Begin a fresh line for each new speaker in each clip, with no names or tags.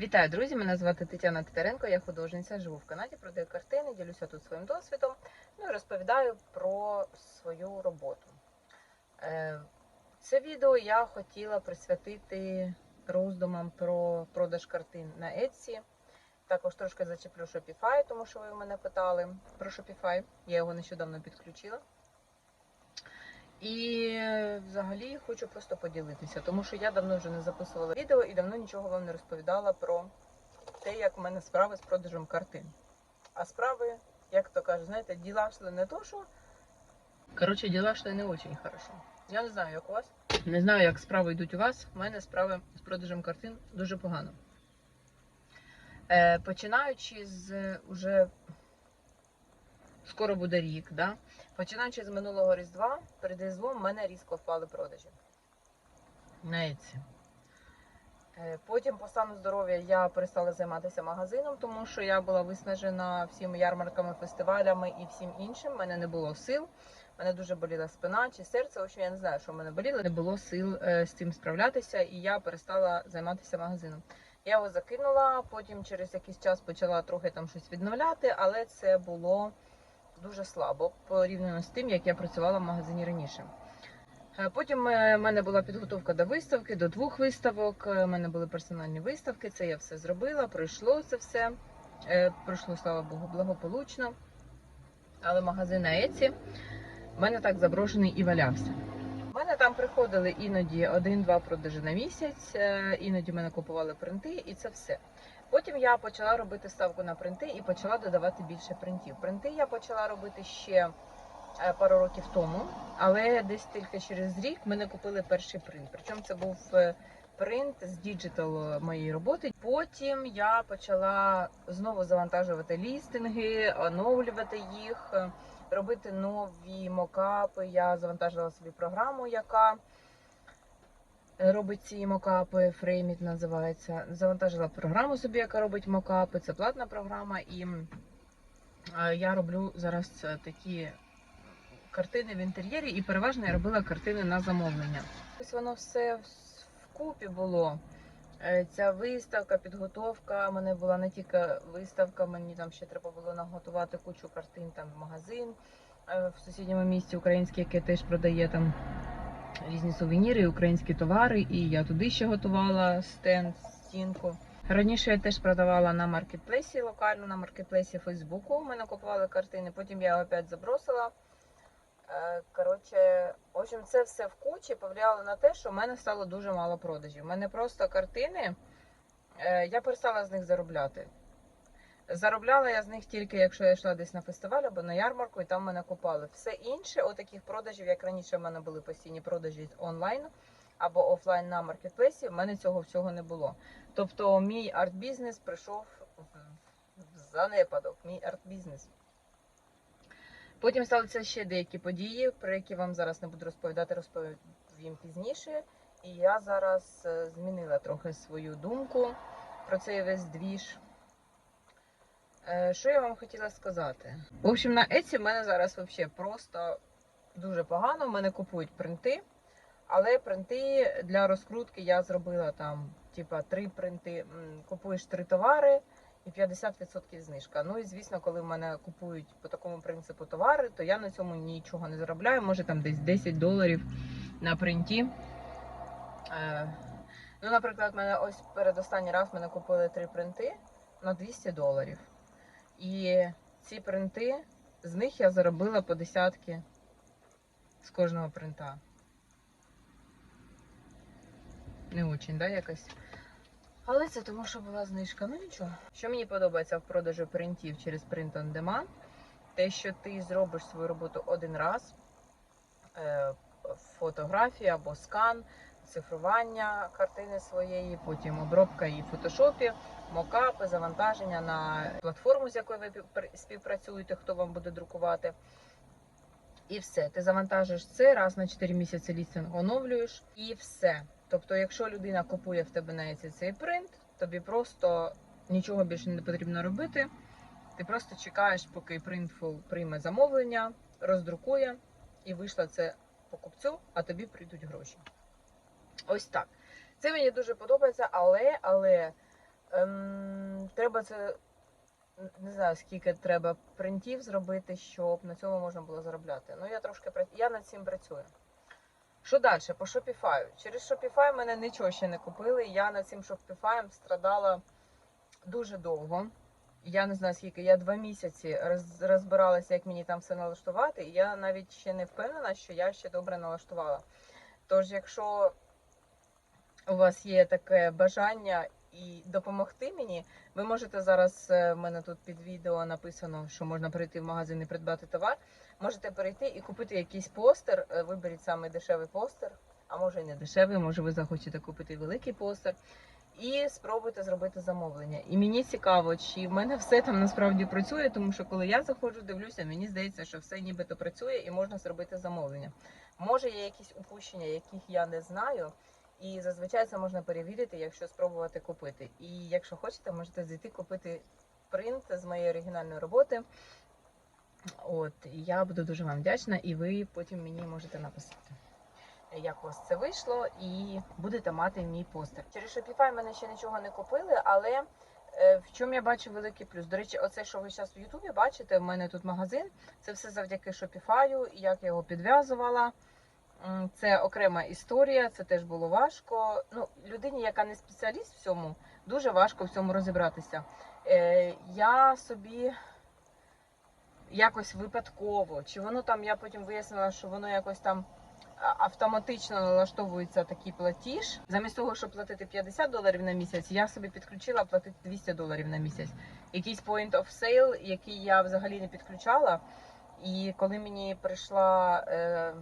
Вітаю, друзі! Мене звати Тетяна Титаренко, я художниця, живу в Канаді, продаю картини, ділюся тут своїм досвідом, ну і розповідаю про свою роботу. Е, Це відео я хотіла присвятити роздумам про продаж картин на Etsy. Також трошки зачеплю Shopify, тому що ви мене питали про Shopify. Я його нещодавно підключила. І е, взагалі хочу просто поділитися, тому що я давно вже не записувала відео і давно нічого вам не розповідала про те, як в мене справи з продажем картин. А справи, як то кажуть, знаєте, діла йшли не то, що. Коротше, діла йшли не дуже хорошо. Я не знаю, як у вас. Не знаю, як справи йдуть у вас. У мене справи з продажем картин дуже погано. Е, починаючи з уже скоро буде рік, да? Починаючи з минулого Різдва, перед Різдвом в мене різко впали продажі. На Etsy. Е, Потім по стану здоров'я я перестала займатися магазином, тому що я була виснажена всіми ярмарками, фестивалями і всім іншим. У мене не було сил. У мене дуже боліла спина чи серце. Общем, я не знаю, що в мене боліло. Не було сил е, з цим справлятися, і я перестала займатися магазином. Я його закинула, потім через якийсь час почала трохи там щось відновляти, але це було дуже слабо порівняно з тим, як я працювала в магазині раніше. Е, Потім е, в мене була підготовка до виставки, до двох виставок. У мене були персональні виставки. Це я все зробила, пройшло це все. Е, Пройшло, слава Богу, благополучно. Але магазин Еці в мене так заброшений і валявся. У мене там приходили іноді один-два продажі на місяць, е, іноді мене купували принти, і це все. Потім я почала робити ставку на принти і почала додавати більше принтів. Принти я почала робити ще е, пару років тому, але десь тільки через рік ми не купили перший принт. Причому це був е, принт з діджитал моєї роботи. Потім я почала знову завантажувати лістинги, оновлювати їх, е, робити нові мокапи. Я завантажила собі програму, яка робить ці мокапи, Фрейміт називається. Завантажила програму собі, яка робить мокапи. Це платна програма, і е, я роблю зараз е, такі картини в інтер'єрі, і переважно я робила картини на замовлення. Ось воно все вкупі було. Е, Ця виставка, підготовка. У мене була не тільки виставка, мені там ще треба було наготувати кучу картин там в магазин в сусідньому місті український, який теж продає там різні сувеніри, українські товари. І я туди ще готувала стенд, стінку. Раніше я теж продавала на маркетплейсі локально, на маркетплейсі Фейсбуку. У мене купували картини, потім я його опять забросила. Е, Коротше, в общем, це все в кучі повлияло на те, що в мене стало дуже мало продажів. У мене просто картини, е, я перестала з них заробляти. Заробляла я з них тільки, якщо я йшла десь на фестиваль або на ярмарку, і там мене купали. Все інше, отаких продажів, як раніше в мене були постійні продажі онлайн або офлайн на маркетплейсі, в мене цього всього не було. Тобто мій арт-бізнес прийшов в занепадок, мій арт-бізнес. Потім сталися ще деякі події, про які вам зараз не буду розповідати, розповім пізніше. І я зараз е, змінила трохи свою думку про цей весь двіж. Е, Що я вам хотіла сказати? В общем, на Etsy в мене зараз взагалі просто дуже погано. В мене купують принти, але принти для розкрутки я зробила там, типа, три принти. Купуєш три товари і 50% знижка. Ну і звісно, коли в мене купують по такому принципу товари, то я на цьому нічого не заробляю. Може там десь 10 доларів на принті. Е, Ну, наприклад, мене ось передостанній раз мене купили три принти на 200 доларів. І ці принти, з них я заробила по десятки з кожного принта. Не очень, да, якось. Але це тому, що була знижка. Ну нічого. Що мені подобається в продажу принтів через Print on Demand, те, що ти зробиш свою роботу один раз, е, фотографія або скан, цифрування картини своєї, потім обробка її в фотошопі, мокапи, завантаження на платформу, з якою ви пі- співпрацюєте, хто вам буде друкувати. І все. Ти завантажиш це раз на 4 місяці лістинг оновлюєш і все. Тобто, якщо людина купує в тебе на Etsy цей принт, тобі просто нічого більше не потрібно робити. Ти просто чекаєш, поки Printful прийме замовлення, роздрукує і вийшло це покупцю, а тобі прийдуть гроші. Ось так. Це мені дуже подобається, але, але Ем, треба це не знаю, скільки треба принтів зробити, щоб на цьому можна було заробляти. Ну, я трошки я над цим працюю. Що далі? По Shopify. Через Shopify мене нічого ще не купили. Я над цим Shopify страдала дуже довго. Я не знаю скільки, я два місяці роз, розбиралася, як мені там все налаштувати, і я навіть ще не впевнена, що я ще добре налаштувала. Тож, якщо у вас є таке бажання і допомогти мені, ви можете зараз, е, в мене тут під відео написано, що можна перейти в магазин і придбати товар. Можете перейти і купити якийсь постер. е, Виберіть саме дешевий постер, а може і не дешевий, може ви захочете купити великий постер. І спробуйте зробити замовлення. І мені цікаво, чи в мене все там насправді працює, тому що коли я заходжу, дивлюся, мені здається, що все нібито працює і можна зробити замовлення. Може, є якісь упущення, яких я не знаю. І зазвичай це можна перевірити, якщо спробувати купити. І якщо хочете, можете зайти купити принт з моєї оригінальної роботи. От, я буду дуже вам вдячна, і ви потім мені можете написати, як у вас це вийшло, і будете мати мій постер. Через Shopify мене ще нічого не купили, але е, в чому я бачу великий плюс. До речі, оце, що ви зараз в Ютубі бачите, в мене тут магазин. Це все завдяки Shopify, як я його підв'язувала. Це окрема історія, це теж було важко. Ну, людині, яка не спеціаліст в цьому, дуже важко в цьому розібратися. Е, я собі якось випадково, чи воно там, я потім вияснила, що воно якось там автоматично налаштовується такий платіж. Замість того, щоб платити 50 доларів на місяць, я собі підключила платити 200 доларів на місяць. Якийсь point of sale, який я взагалі не підключала. І коли мені прийшла е,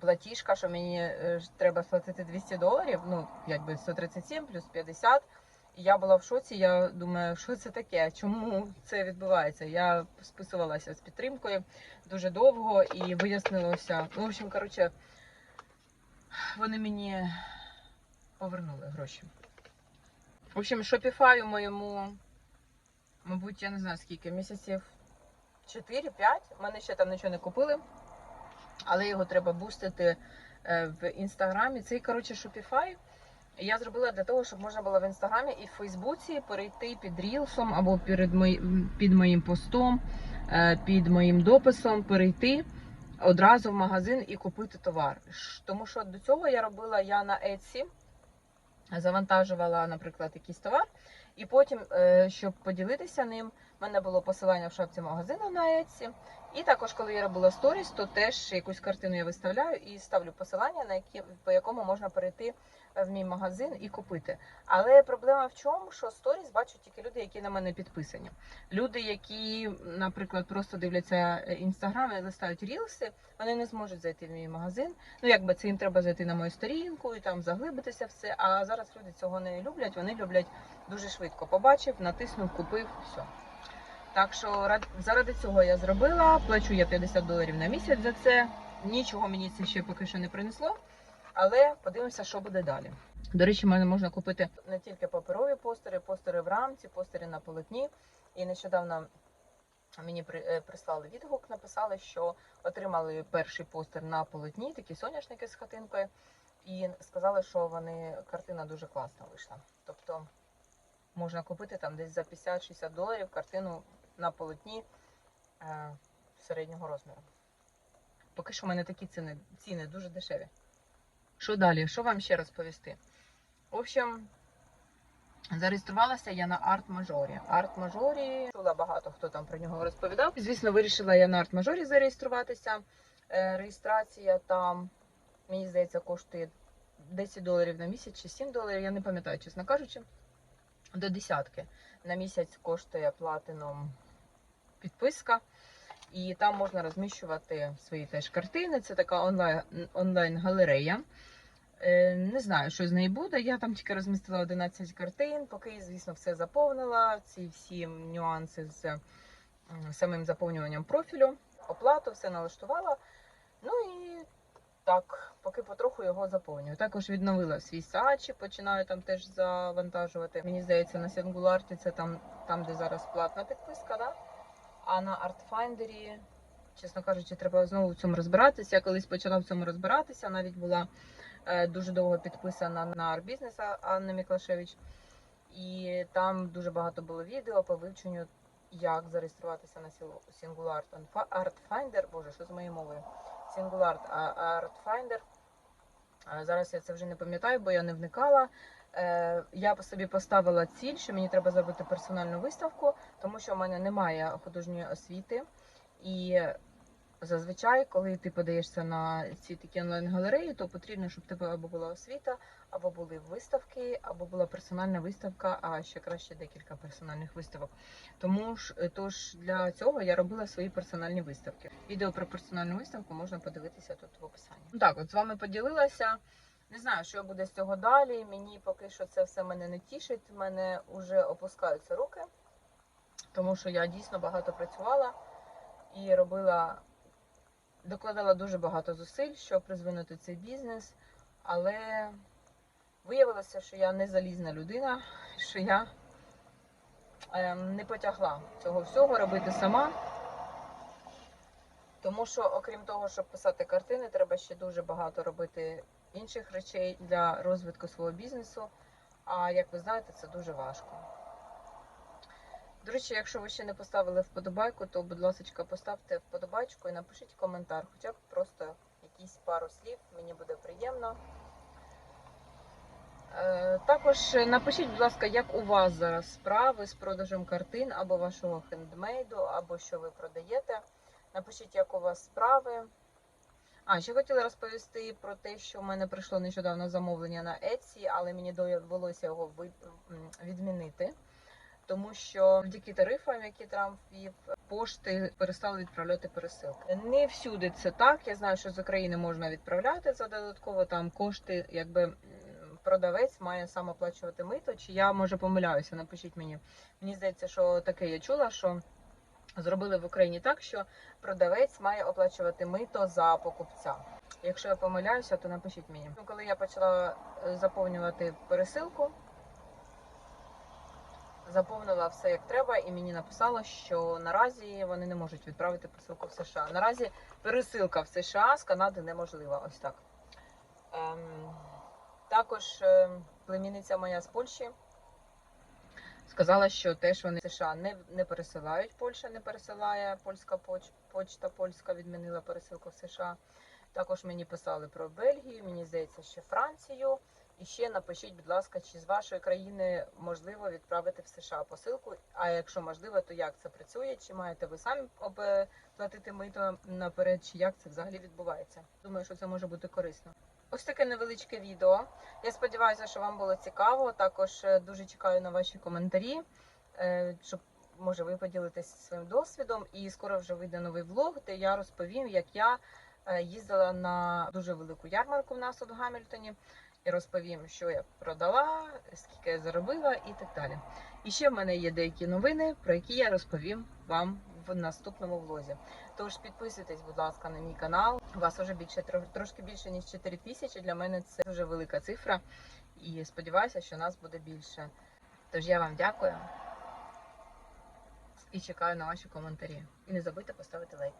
платіжка, що мені е, треба сплатити 200 доларів, ну якби 137 плюс 50, і я була в шоці. Я думаю, що це таке? Чому це відбувається? Я списувалася з підтримкою дуже довго і вияснилося. Ну, в общем, коротше, вони мені повернули гроші. В общем, Shopify моєму, мабуть, я не знаю скільки, місяців 4-5. Мене ще там нічого не купили, але його треба бустити е, в інстаграмі. Цей, коротше, Shopify я зробила для того, щоб можна було в інстаграмі і в Фейсбуці перейти під рілсом або перед мої, під моїм постом, е, під моїм дописом, перейти одразу в магазин і купити товар. Тому що до цього я робила я на Etsy, завантажувала, наприклад, якийсь товар, і потім, е, щоб поділитися ним, в мене було посилання в шапці магазину на Etsy. І також, коли я робила сторіс, то теж якусь картину я виставляю і ставлю посилання, на які, по якому можна перейти в мій магазин і купити. Але проблема в чому, що сторіс бачать тільки люди, які на мене підписані. Люди, які, наприклад, просто дивляться інстаграм і листають рілси, вони не зможуть зайти в мій магазин. Ну, якби це їм треба зайти на мою сторінку і там заглибитися все. А зараз люди цього не люблять. Вони люблять дуже швидко. Побачив, натиснув, купив, все. Так що рад- заради цього я зробила. Плачу я 50 доларів на місяць за це. Нічого мені це ще поки що не принесло. Але подивимося, що буде далі. До речі, мене можна купити не тільки паперові постери, постери в рамці, постери на полотні. І нещодавно мені е, прислали відгук, написали, що отримали перший постер на полотні, такі соняшники з хатинкою, і сказали, що вони картина дуже класна вийшла. Тобто можна купити там десь за 50-60 доларів картину на полотні е, середнього розміру. Поки що в мене такі ціни, ціни дуже дешеві. Що далі? Що вам ще розповісти? В общем, зареєструвалася я на арт-мажорі. Арт-мажорі чула багато хто там про нього розповідав. Звісно, вирішила я на арт-мажорі зареєструватися. Е, Реєстрація там, мені здається, коштує 10 доларів на місяць чи 7 доларів. Я не пам'ятаю, чесно кажучи. До десятки. На місяць коштує платином підписка. І там можна розміщувати свої теж картини. Це така онлайн, онлайн-галерея. Е, Не знаю, що з неї буде. Я там тільки розмістила 11 картин, поки, звісно, все заповнила. Ці всі нюанси з самим заповнюванням профілю, оплату, все налаштувала. Ну і так, поки потроху його заповнюю. Також відновила свій сачі, починаю там теж завантажувати. Мені здається, на Сінгуларті це там, там, де зараз платна підписка, да? А на Artfinder, чесно кажучи, треба знову в цьому розбиратися. Я колись почала в цьому розбиратися, навіть була е, дуже довго підписана на Арбізнес Анна Міклашевич. І там дуже багато було відео по вивченню, як зареєструватися на Singular Art Finder. Боже, що з моєю мовою? Singular Art Finder. Зараз я це вже не пам'ятаю, бо я не вникала. Е, Я собі поставила ціль, що мені треба зробити персональну виставку, тому що в мене немає художньої освіти. І зазвичай, коли ти подаєшся на ці такі онлайн-галереї, то потрібно, щоб тебе або була освіта, або були виставки, або була персональна виставка, а ще краще декілька персональних виставок. Тому ж е, тож для цього я робила свої персональні виставки. Відео про персональну виставку можна подивитися тут в описанні. Так, от з вами поділилася. Не знаю, що буде з цього далі. Мені поки що це все мене не тішить. Мене вже опускаються руки, тому що я дійсно багато працювала і робила, докладала дуже багато зусиль, щоб розвинути цей бізнес. Але виявилося, що я не залізна людина, що я ем, не потягла цього всього робити сама. Тому що, окрім того, щоб писати картини, треба ще дуже багато робити інших речей для розвитку свого бізнесу. А як ви знаєте, це дуже важко. До речі, якщо ви ще не поставили вподобайку, то, будь ласка, поставте вподобайку і напишіть коментар, хоча б просто якісь пару слів, мені буде приємно. Е, Також напишіть, будь ласка, як у вас зараз справи з продажем картин або вашого хендмейду, або що ви продаєте. Напишіть, як у вас справи. А, ще хотіла розповісти про те, що в мене прийшло нещодавно замовлення на Etsy, але мені довелося його відмінити, тому що завдяки тарифам, які Трамп ввів, пошти перестали відправляти пересилки. Не всюди це так. Я знаю, що з України можна відправляти за додатково там кошти, якби продавець має сам оплачувати мито. Чи я може помиляюся? Напишіть мені. Мені здається, що таке я чула, що. Зробили в Україні так, що продавець має оплачувати мито за покупця. Якщо я помиляюся, то напишіть мені. Коли я почала е, заповнювати пересилку, заповнила все як треба, і мені написало, що наразі вони не можуть відправити посилку в США. Наразі пересилка в США з Канади неможлива. Ось так. Ем, також е, племінниця моя з Польщі сказала, що теж вони США не, не пересилають. Польща не пересилає, польська поч, почта польська відмінила пересилку в США. Також мені писали про Бельгію, мені здається, ще Францію. І ще напишіть, будь ласка, чи з вашої країни можливо відправити в США посилку. А якщо можливо, то як це працює? Чи маєте ви самі платити мито наперед, чи як це взагалі відбувається? Думаю, що це може бути корисно. Ось таке невеличке відео. Я сподіваюся, що вам було цікаво. Також е, дуже чекаю на ваші коментарі, е, щоб може ви поділитесь своїм досвідом. І скоро вже вийде новий влог, де я розповім, як я їздила на дуже велику ярмарку в нас в Гамільтоні. І розповім, що я продала, скільки я заробила і так далі. І ще в мене є деякі новини, про які я розповім вам в наступному влозі. Тож підписуйтесь, будь ласка, на мій канал. У вас вже більше тро- трошки більше ніж 4 тисячі. Для мене це дуже велика цифра. І сподіваюся, що нас буде більше. Тож я вам дякую і чекаю на ваші коментарі. І не забудьте поставити лайк.